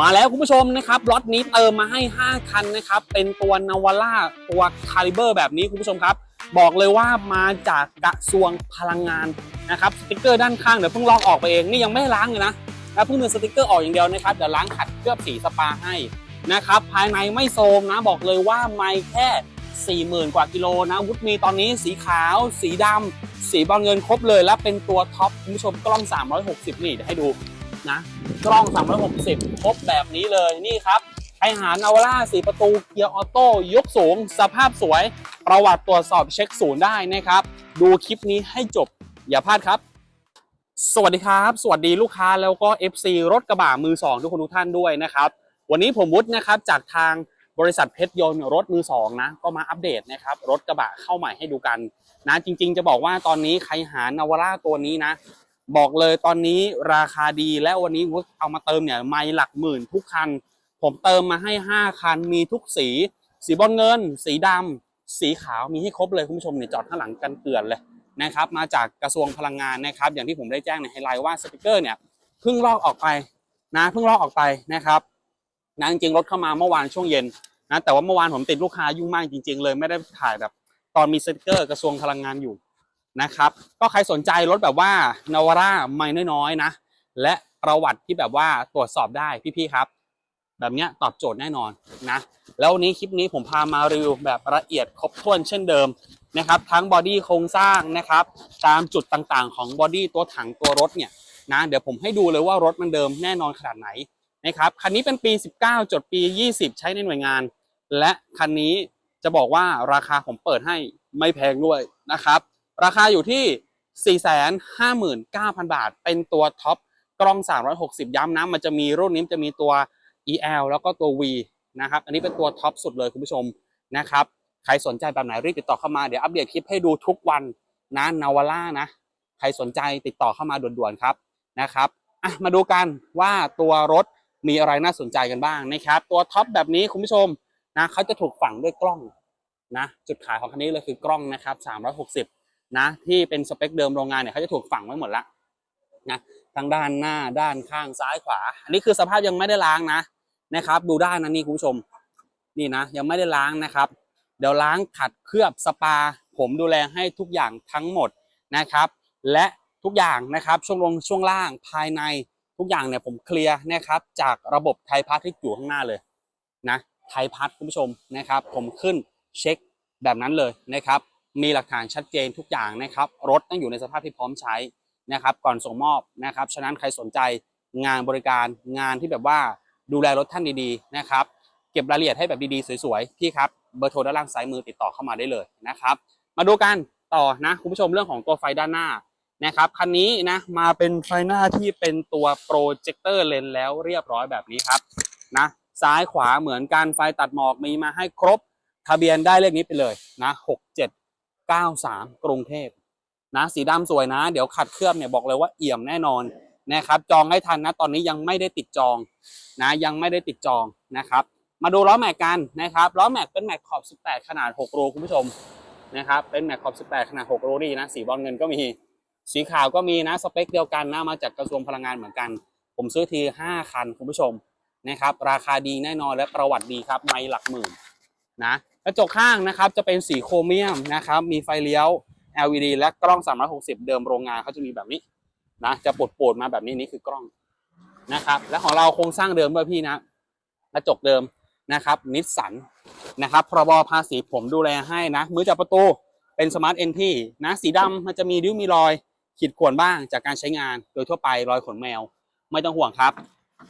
มาแล้วคุณผู้ชมนะครับล็อตนี้เติมมาให้ 5 คันนะครับ เป็นตัวนาวาร่าตัวคาลิเบอร์แบบนี้คุณผู้ชมครับ บอกเลยว่ามาจากกระทรวงพลังงานนะครับสติกเกอร์ด้านข้างเดี๋ยวเพิ่งลอกออกไปเองนี่ยังไม่ล้างเลยนะแล้วเพิ่งดึงสติกเกอร์ออกอย่างเดียวนะครับเดี๋ยวล้างขัดเคลือบสีสปาให้นะครับ ภายในไม่โซมนะบอกเลยว่าไม่แค่ 40,000 กว่ากิโลนะวุฒมีตอนนี้สีขาว สีดำสีบอลเงินครบเลย และเป็นตัวท็อปคุณผู้ชมกล้อง 360 นี่เดี๋ยวให้ดู นะ กล้อง 360 ครบแบบนี้เลยนี่ครับไอหารนาวาร่าสีประตูเกียร์ออโต้ยกสูง สภาพสวย ประวัติตรวจสอบเช็คศูนย์ได้นะครับ ดูคลิปนี้ให้จบ อย่าพลาดครับ สวัสดีครับ สวัสดีลูกค้าแล้วก็ FC รถกระบะมือสองทุกคนทุกท่านด้วยนะครับ วันนี้ผมวุฒินะครับจากทางบริษัทเพชรยนต์รถมือสองนะก็มาอัปเดตนะครับรถกระบะเข้าใหม่ให้ดูกันนะจริง ๆ จะบอกว่าตอนนี้ใครหานาวาร่าตัวนี้นะ บอกเลยตอนนี้ราคาดีและวันนี้วุฒเอามาเติมเนี่ยไม่หลักหมื่นทุกคัน ผมเติมมาให้ 5 คันมีทุกสี สีบอลเงิน สีดำสีขาวมีให้ครบเลยคุณผู้ชมเนี่ยจอดข้างหลังกันเกลื่อนเลยนะครับมาจากกระทรวงพลังงานนะครับ อย่างที่ผมได้แจ้งในไฮไลท์ว่าสติกเกอร์เนี่ยเพิ่งลอกออกไปนะเพิ่งลอกออกไปนะครับนะจริงๆรถเข้ามาเมื่อวานช่วงเย็นนะแต่ว่าเมื่อวานผมติดลูกค้ายุ่งมากจริง ๆ เลยไม่ได้ถ่ายแบบตอนมีสติกเกอร์กระทรวงพลังงานอยู่ นะครับ ก็ใครสนใจรถแบบว่านาวาร่าไม่น้อยๆนะ และประวัติที่แบบว่าตรวจสอบได้พี่ๆครับ แบบเนี้ยตอบโจทย์แน่นอนนะ แล้ววันนี้คลิปนี้ผมพามารีวิวแบบละเอียดครบถ้วนเช่นเดิมนะครับ ทั้งบอดี้โครงสร้างนะครับ ตามจุดต่างๆ ของบอดี้ตัวถังตัวรถเนี่ยนะเดี๋ยวผมให้ดูเลยว่ารถมันเดิมแน่นอนขนาดไหนนะครับคันนี้เป็นปี 19 จดปี 20 ใช้ในหน่วยงาน และคันนี้จะบอกว่าราคาผมเปิดให้ไม่แพงด้วยนะครับ ราคาอยู่ที่ 459,000 บาท เป็นตัวท็อปกล้อง 360 ย้ำนะมันจะมีรุ่นนี้จะมีตัว EL แล้วก็ตัว V นะครับ อันนี้เป็นตัวท็อปสุดเลยคุณผู้ชมนะครับ ใครสนใจแบบไหนรีบติดต่อเข้ามา เดี๋ยวอัปเดตคลิปให้ดูทุกวันนะนาวาร่านะ ใครสนใจติดต่อเข้ามาด่วนๆครับนะครับอะมาดูกันว่าตัวรถมีอะไรน่าสนใจกันบ้างนะครับ ตัวท็อปแบบนี้คุณผู้ชมนะเขาจะถูกฝังด้วยกล้องนะจุดขายของคันนี้เลยคือกล้องนะครับ360 นะที่เป็นสเปคเดิมโรงงานเนี่ยเขาจะถูกฝังไว้หมดละนะทั้งด้านหน้าด้านข้างซ้ายขวา อันนี้คือสภาพยังไม่ได้ล้างนะนะครับ ดูได้นะนี่คุณผู้ชมนี่นะยังไม่ได้ล้างนะครับ เดี๋ยวล้างขัดเคลือบสปา ผมดูแลให้ทุกอย่างทั้งหมดนะครับ และทุกอย่างนะครับช่วงลงช่วงล่างภายในทุกอย่างเนี่ยผมเคลียร์นะครับ จากระบบไทยพัทที่อยู่ข้างหน้าเลยนะไทยพัทคุณผู้ชมนะครับ ผมขึ้นเช็คแบบนั้นเลยนะครับ มีหลักฐานชัดเจนทุกอย่างนะครับรถต้องอยู่ในสภาพที่พร้อมใช้นะครับ ก่อนส่งมอบนะครับฉะนั้นใครสนใจงานบริการงานที่แบบว่าดูแลรถท่านดีๆนะครับ เก็บรายละเอียดให้แบบดีๆสวยๆพี่ครับเบอร์โทรด้านล่างซ้ายมือติดต่อเข้ามาได้เลยนะครับ มาดูกันต่อนะคุณผู้ชมเรื่องของตัวไฟด้านหน้านะครับคันนี้นะมาเป็นไฟหน้าที่เป็นตัวโปรเจคเตอร์เลนแล้วเรียบร้อยแบบนี้ครับนะซ้ายขวาเหมือนกันไฟตัดหมอกมีมาให้ครบ ทะเบียนได้เลขนี้ไปเลยนะ 93 กรุงเทพนะสีดำสวยนะ เดี๋ยวขัดเคลือบเนี่ยบอกเลยว่าเอี่ยมแน่นอนนะครับ จองให้ทันนะ ตอนนี้ยังไม่ได้ติดจองนะยังไม่ได้ติดจองนะครับ มาดูล้อแม็กกันนะครับล้อแม็กเป็นแม็กขอบ 18 ขนาด6รูคุณผู้ชมนะครับเป็นแม็กขอบ 18 ขนาด6รูนี่นะสีบอลเงินก็มีสีขาวก็มีนะสเปคเดียวกันนะมาจากกระทรวงพลังงานเหมือนกัน ผมซื้อที 5 คันคุณผู้ชมนะครับ ราคาดีแน่นอนและประวัติดีครับไม่หลักหมื่นนะ กระจกข้างนะครับจะเป็นสีโครเมียมนะครับ มีไฟเลี้ยว LED และกล้อง 360 เดิมโรงงานเขาจะมีแบบนี้นะ จะปวดๆมาแบบนี้นี่คือกล้องนะครับ และของเราโครงสร้างเดิมด้วยพี่นะ กระจกเดิมนะครับนิสสันนะครับพรบภาษีผมดูแลให้นะ มือจับประตูเป็นสมาร์ทเอนที่นะสีดำมันจะมีริ้วมีรอย ขีดข่วนบ้างจากการใช้งาน โดยทั่วไปรอยขนแมว ไม่ต้องห่วงครับ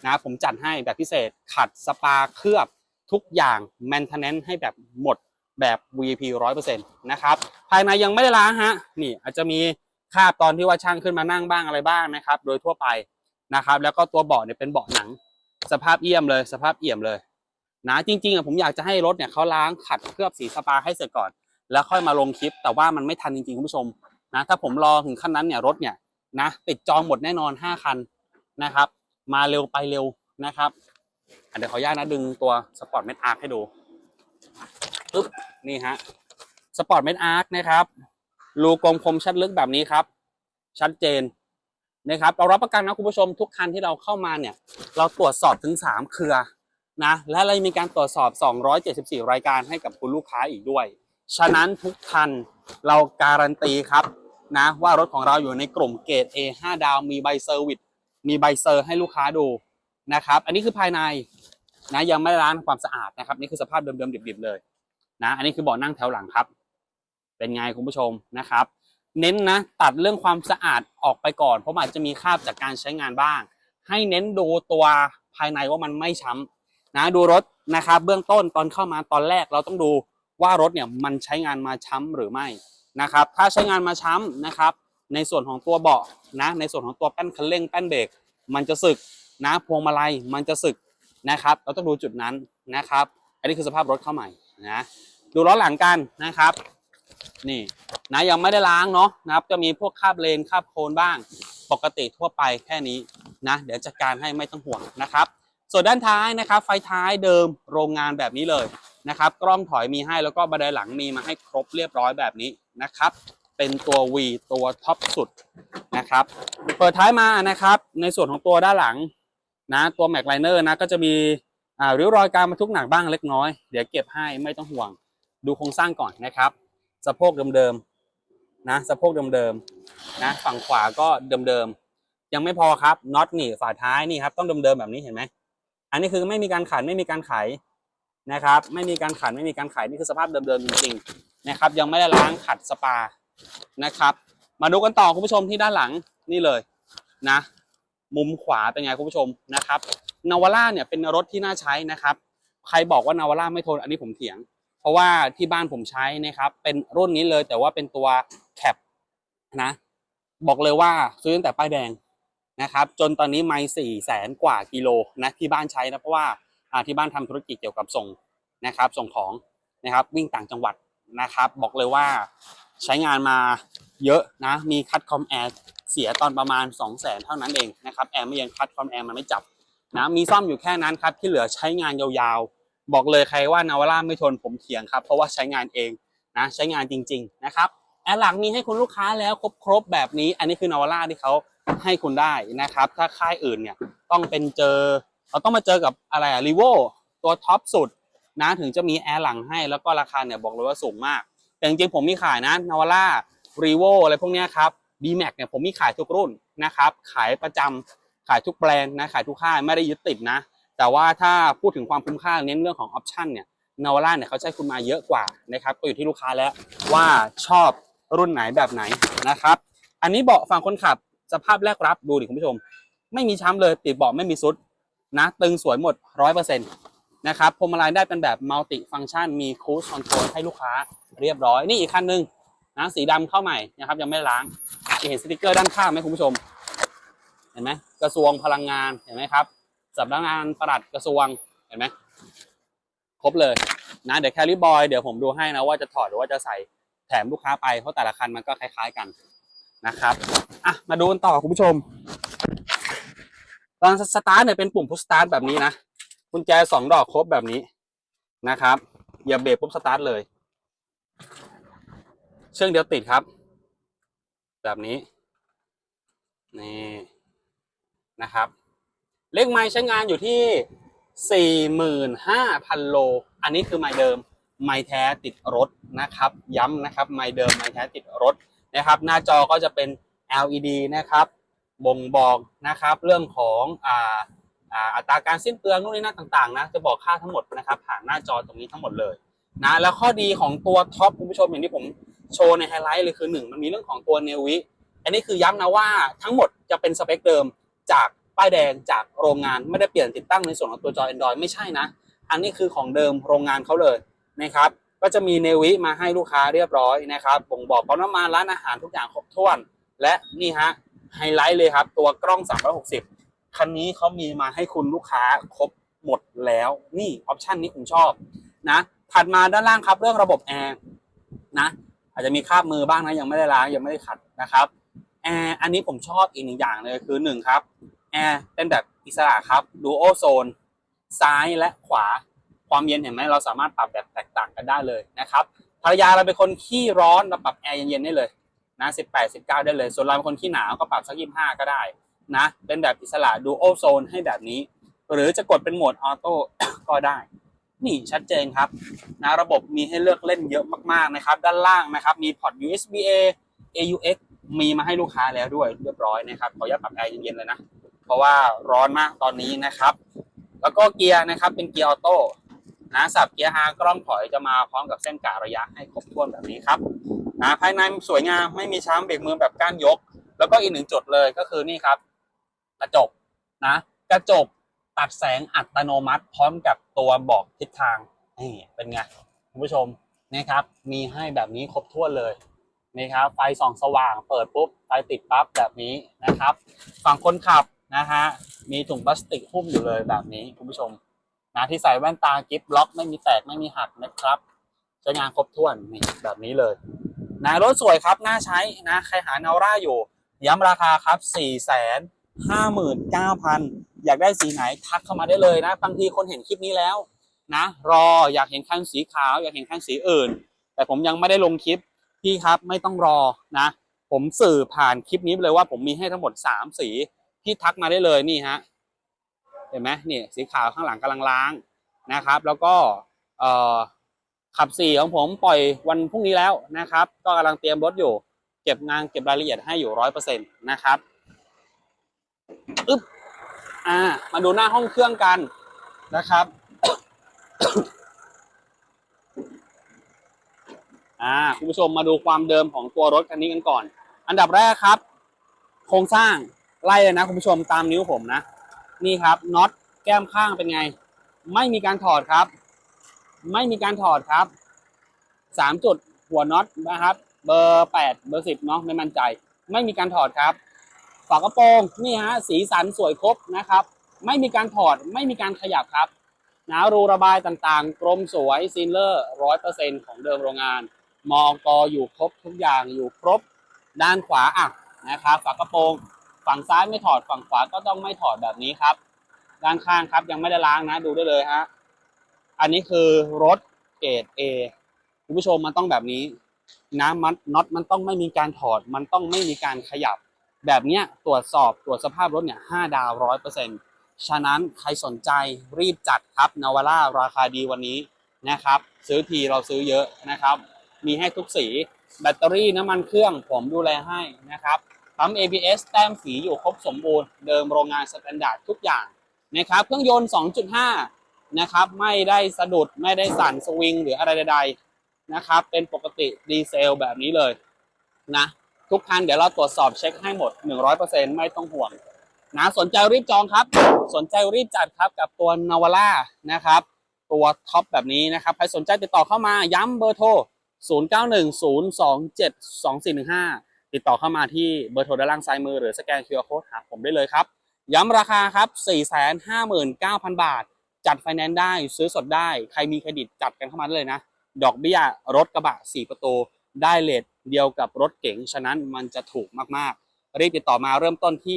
นะผมจัดให้แบบพิเศษขัดสปาเคลือบ ทุกอย่างแมนเทนแนนให้แบบหมดแบบ VIP 100%นะครับภายในยังไม่ได้ล้างฮะนี่อาจจะมีคราบตอนที่ว่าช่างขึ้นมานั่งบ้างอะไรบ้างนะครับ โดยทั่วไปนะครับ แล้วก็ตัวเบาะเนี่ยเป็นเบาะหนัง สภาพเอี่ยมเลย สภาพเอี่ยมเลยนะจริงๆอะผมอยากจะให้รถเนี่ยเขาล้างขัดเคลือบสีสปาให้เสร็จก่อน แล้วค่อยมาลงคลิป แต่ว่ามันไม่ทันจริงๆคุณผู้ชมนะถ้าผมรอถึงขั้นนั้นเนี่ยรถเนี่ยนะติดจองหมดแน่นอน 5 คันนะครับ มาเร็วไปเร็วนะครับ เดี๋ยวขออนุญาตนะดึงตัวสปอร์ตเมทอาร์คให้ดูปึ๊บนี่ฮะสปอร์ตเมทอาร์คนะครับรูกลมคมชัดลึกแบบนี้ครับ ชัดเจนนะครับเรารับประกันนะคุณผู้ชมทุกคันที่เราเข้ามาเนี่ย เราตรวจสอบถึง 3 เครือนะและเรามีการตรวจสอบ 274 รายการให้กับคุณลูกค้าอีกด้วย ฉะนั้นทุกคันเราการันตีครับนะว่ารถของเราอยู่ในกลุ่มเกรด A 5 ดาว มีใบเซอร์วิสมีใบเซอร์ให้ลูกค้าดู นะครับ อันนี้คือภายในนะยังไม่ได้ล้างความสะอาดนะครับ นี่คือสภาพเดิมๆดิบๆเลยนะ อันนี้คือเบาะนั่งแถวหลังครับ เป็นไงคุณผู้ชมนะครับ เน้นนะตัดเรื่องความสะอาดออกไปก่อนเพราะอาจจะมีคราบจากการใช้งานบ้าง ให้เน้นดูตัวภายในว่ามันไม่ช้ำนะดูรถนะครับ เบื้องต้นตอนเข้ามาตอนแรกเราต้องดูว่ารถเนี่ยมันใช้งานมาช้ำหรือไม่นะครับ ถ้าใช้งานมาช้ำนะครับ ในส่วนของตัวเบาะนะ ในส่วนของตัวแป้นคันเร่งแป้นเบรกมันจะสึก นะพวงมาลัยมันจะสึกนะครับ เราต้องดูจุดนั้นนะครับ อันนี้คือสภาพรถเข้าใหม่นะดูล้อหลังกันนะครับ นี่นะยังไม่ได้ล้างเนาะนะครับ จะมีพวกคราบเลนคราบโคลนบ้าง ปกติทั่วไปแค่นี้นะเดี๋ยวจัดการให้ไม่ต้องห่วงนะครับ ส่วนด้านท้ายนะครับ ไฟท้ายเดิมโรงงานแบบนี้เลยนะครับ กล้องถอยมีให้แล้วก็บันไดหลังมีมาให้ครบเรียบร้อยแบบนี้นะครับ เป็นตัว V ตัวท็อปสุดนะครับ เปิดท้ายมานะครับ ในส่วนของตัวด้านหลัง นะตัวแม็กไลเนอร์นะก็จะมีอ่าริ้วรอยการบรรทุกหนักบ้างเล็กน้อย เดี๋ยวเก็บให้ไม่ต้องห่วง ดูโครงสร้างก่อนนะครับ สะโพกเดิมๆนะสะโพกเดิมๆนะฝั่งขวาก็เดิมๆยังไม่พอครับน็อตนี่ฝาท้ายนี่ครับต้องเดิมๆแบบนี้เห็นไหมอันนี้คือไม่มีการขันไม่มีการไขนะครับ ไม่มีการขันไม่มีการไขนี่คือสภาพเดิมๆจริงๆนะครับ ยังไม่ได้ล้างขัดสปานะครับ มาดูกันต่อคุณผู้ชมที่ด้านหลังนี่เลยนะ มุมขวาเป็นไงคุณผู้ชมนะครับนาวาร่าเนี่ยเป็นรถที่น่าใช้นะครับ ใครบอกว่านาวาร่าไม่ทนอันนี้ผมเถียง เพราะว่าที่บ้านผมใช้นะครับ เป็นรุ่นนี้เลยแต่ว่าเป็นตัวแคปนะบอกเลยว่าซื้อตั้งแต่ป้ายแดงนะครับ จนตอนนี้ไม่สี่แสนกว่ากิโลนะที่บ้านใช้นะเพราะว่าที่บ้านทำธุรกิจเกี่ยวกับส่งนะครับ ส่งของนะครับ วิ่งต่างจังหวัดนะครับ บอกเลยว่าใช้งานมาเยอะนะ มีคัดคอมแอร์ เสียตอนประมาณ 2 0 0แสนเท่านั้นเองนะครับแอร์ไม่ยังคัดคอมแอร์มันไม่จับนะมีซ่อมอยู่แค่นั้นครับที่เหลือใช้งานยาวๆ บอกเลยใครว่านาวาร่าไม่ทนผมเถียงครับเพราะว่าใช้งานเองนะใช้งานจริง ๆนะครับแอร์หลังมีให้คุณลูกค้าแล้วครบๆแบบนี้ อันนี้คือนาวาร่าที่เขาให้คุณได้นะครับ ถ้าค่ายอื่นเนี่ยต้องเป็นเจอเราต้องมาเจอกับอะไรอะรีโวตัวท็อปสุดนะถึงจะมีแอร์หลังให้แล้วก็ราคาเนี่ยบอกเลยว่าสูงมาก แต่จริงๆผมมีขายนะนาวาร่ารีโวอะไรพวกนี้ครับ b m a x เนี่ยผมมีขายทุกรุ่นนะครับ ขายประจำขายทุกแบรนด์นะขายทุกค่ายไม่ได้ยึดติดนะ แต่ว่าถ้าพูดถึงความคุ้มค่าเน้นเรื่องของออปชันเนี่ยนาวาร่าเนี่ยเขาใช้คุณมาเยอะกว่านะครับก็อยู่ที่ลูกค้าแล้วว่าชอบรุ่นไหนแบบไหนนะครับ อันนี้เบาะฝั่งคนขับสภาพแรกรับดูดิคุณผู้ชม ไม่มีช้ำเลยติดเบาะไม่มีซุดนะตึงสวยหมดร้อยเปอร์เซ็นต์นะครับพวงมาลัยได้เป็นแบบมัลติฟัง c t ชันมีคูสคอนโทรลให้ลูกค้าเรียบร้อย นี่อีกคันหนึ่งนะสีดำเข้าใหม่นะครับยังไม่ล้าง จะเห็นสติกเกอร์ด้านข้างไหมคุณผู้ชม เห็นไหมกระทรวงพลังงานเห็นไหมครับสำนักงานปลัดกระทรวงเห็นไหมครบเลยนะเดี๋ยวแคลิบอยเดี๋ยวผมดูให้นะว่าจะถอดหรือว่าจะใส่แถมลูกค้าไปเพราะแต่ละคันมันก็คล้าย ๆกันนะครับอะมาดูกันต่อคุณผู้ชม ตอนสตาร์ทเนี่ยเป็นปุ่มพุชสตาร์ทแบบนี้นะกุญแจสองดอกครบแบบนี้นะครับเหยียบเบรกปุ๊บสตาร์ทเลย เชื่องเดียวติดครับ แบบนี้ นี่นะครับ เลขไม้ใช้งานอยู่ที่ 45,000 โล อันนี้คือไม้เดิม ไม้แท้ติดรถนะครับ ย้ำนะครับ ไม้เดิมไม้แท้ติดรถนะครับ หน้าจอก็จะเป็น LED นะครับ บ่งบอกนะครับเรื่องของอ่าอัตราการสิ้นเปลืองนู่นนี่นั่นต่างๆนะจะบอกค่าทั้งหมดนะครับผ่านหน้าจอตรงนี้ทั้งหมดเลยนะแล้วข้อดีของตัวท็อปคุณผู้ชมอย่างที่ผม โชว์ในไฮไลท์เลยคือหนึ่งมันมีเรื่องของตัวเนวิ อันนี้คือย้ำนะว่าทั้งหมดจะเป็นสเปคเดิมจากป้ายแดงจากโรงงานไม่ได้เปลี่ยนติดตั้งในส่วนของตัวจอ Android ไม่ใช่นะ อันนี้คือของเดิมโรงงานเขาเลยนะครับก็จะมีเนวิมาให้ลูกค้าเรียบร้อยนะครับบ่งบอกปั๊มน้ำมันร้านอาหารทุกอย่างครบถ้วน และนี่ฮะไฮไลท์เลยครับตัวกล้อง 360 คันนี้เขามีมาให้คุณลูกค้าครบหมดแล้ว นี่ออปชันนี้ผมชอบนะถัดมาด้านล่างครับเรื่องระบบแอร์นะ อาจจะมีคราบมือบ้างนะยังไม่ได้ล้างยังไม่ได้ขัดนะครับแอร์อันนี้ผมชอบอีกหนึ่งอย่างเลยคือหนึ่งครับแอร์เป็นแบบอิสระครับดูโอโซนซ้ายและขวาความเย็นเห็นไหมเราสามารถปรับแบบแตกต่างกันได้เลยนะครับภรรยาเราเป็นคนขี้ร้อนเราปรับแอร์เย็นๆได้เลยนะ18 19ได้เลย ส่วนเราเป็นคนขี้หนาวก็ปรับสัก25ก็ได้นะเป็นแบบอิสระดูโอโซนให้แบบนี้ หรือจะกดเป็นโหมดออโต้ก็ได้ นี่ชัดเจนครับนะระบบมีให้เลือกเล่นเยอะมากๆนะครับ ด้านล่างนะครับ มีพอร์ต USB A AUX มีมาให้ลูกค้าแล้วด้วยเรียบร้อยนะครับขออนุญาตปรับแอร์เย็นๆเลยนะเพราะว่าร้อนมากตอนนี้นะครับ แล้วก็เกียร์นะครับเป็นเกียร์ออโต้นะสับเกียร์ R กล้องถอยจะมาพร้อมกับเส้นกะระยะให้ครบถ้วนแบบนี้ครับนะภายในสวยงามไม่มีช้ำเบรกมือแบบก้านยก แล้วก็อีกหนึ่งจุดเลยก็คือนี่ครับ กระจกนะ กระจก ตัดแสงอัตโนมัติ พร้อมกับตัวบอกทิศทางนี่เป็นไงคุณผู้ชมนะครับ มีให้แบบนี้ครบถ้วนเลยนี่ครับไฟส่องสว่างเปิดปุ๊บไฟติดปั๊บแบบนี้นะครับ ฝั่งคนขับนะฮะมีถุงพลาสติกหุ้มอยู่เลยแบบนี้คุณผู้ชมนะที่ใส่แว่นตากิฟล็อกไม่มีแตกไม่มีหักนะครับใช้งานครบถ้วนนี่แบบนี้เลยนะรถสวยครับน่าใช้นะใครหานาร่าอยู่ ย้ำราคาครับ 4 5 9 0 0 0 อยากได้สีไหนทักเข้ามาได้เลยนะ บางทีคนเห็นคลิปนี้แล้วนะ รออยากเห็นคันสีขาว อยากเห็นคันสีอื่น แต่ผมยังไม่ได้ลงคลิปพี่ครับไม่ต้องรอนะ ผมสื่อผ่านคลิปนี้ไปเลยว่าผมมีให้ทั้งหมด 3 สีที่ทักมาได้เลยนี่ฮะเห็นไหมนี่สีขาวข้างหลังกำลังล้างนะครับ แล้วก็เออขับสีของผมปล่อยวันพรุ่งนี้แล้วนะครับ ก็กำลังเตรียมรถอยู่ เก็บงานเก็บรายละเอียดให้อยู่ร้อยเปอร์เซ็นต์นะครับอึ๊บ อ่า มาดูหน้าห้องเครื่องกันนะครับ อ่า คุณผู้ชมมาดูความเดิมของตัวรถคันนี้กันก่อน อันดับแรกครับ โครงสร้างไล่เลยนะ คุณผู้ชมตามนิ้วผมนะ นี่ครับน็อตแก้มข้างเป็นไง ไม่มีการถอดครับ ไม่มีการถอดครับสามจุดหัวน็อตนะครับ เบอร์แปดเบอร์สิบเนาะไม่มั่นใจ ไม่มีการถอดครับ ฝากระโปรงนี่ฮะสีสันสวยครบนะครับ ไม่มีการถอดไม่มีการขยับครับนะรูระบายต่างๆกรมสวยซีนเลอร์ร้อยเปอร์เซ็นของเดิมโรงงาน มอกอยู่ครบทุกอย่างอยู่ครบ ด้านขวาอะนะครับฝากระโปรงฝั่งซ้ายไม่ถอดฝั่งขวาก็ต้องไม่ถอดแบบนี้ครับ ด้านข้างครับยังไม่ได้ล้างนะดูได้เลยฮะอันนี้คือรถเกรด A คุณผู้ชมมันต้องแบบนี้นะมันน็อตมันต้องไม่มีการถอด มันต้องไม่มีการขยับ แบบนี้ตรวจสอบตรวจสภาพรถเนี่ยห้าดาวร้อยเปอร์เซ็นต์ฉะนั้นใครสนใจรีบจัดครับนาวาร่าราคาดีวันนี้นะครับ ซื้อทีเราซื้อเยอะนะครับ มีให้ทุกสี แบตเตอรี่น้ำมันเครื่องผมดูแลให้นะครับปั๊ม ABS แต้มสีอยู่ครบสมบูรณ์เดิมโรงงานสแตนดาร์ดทุกอย่างนะครับ เครื่องยนต์ 2.5 นะครับ ไม่ได้สะดุดไม่ได้สั่นสวิงหรืออะไรใดๆนะครับ เป็นปกติดีเซลแบบนี้เลยนะ ทุกคันเดี๋ยวเราตรวจสอบเช็คให้หมด 100%ไม่ต้องห่วงนะสนใจรีบจองครับ สนใจรีบจัดครับกับตัวนาวาร่านะครับ ตัวท็อปแบบนี้นะครับ ใครสนใจติดต่อเข้ามาย้ำเบอร์โทร 0910272415 ติดต่อเข้ามาที่เบอร์โทรด้านล่างซ้ายมือหรือสแกน QR Code หาผมได้เลยครับ ย้ำราคาครับ 459,000 บาท จัดไฟแนนซ์ได้ซื้อสดได้ ใครมีเครดิตจัดกันเข้ามาได้เลยนะ ดอกเบี้ยรถกระบะ 4 ประตู ได้เลทเดียวกับรถเก๋งฉะนั้นมันจะถูกมากๆ รีบติดต่อมาเริ่มต้นที่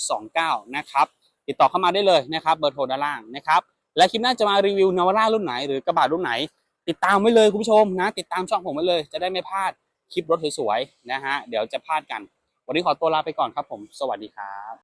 2.29 นะครับ ติดต่อเข้ามาได้เลยนะครับเบอร์โทรด้านล่างนะครับ และคลิปหน้าจะมารีวิวนาวาร่ารุ่นไหนหรือกระบะรุ่นไหน ติดตามไว้เลยคุณผู้ชมนะ ติดตามช่องผมไว้เลย จะได้ไม่พลาดคลิปรถสวยๆนะฮะเดี๋ยวจะพลาดกัน วันนี้ขอตัวลาไปก่อนครับผม สวัสดีครับ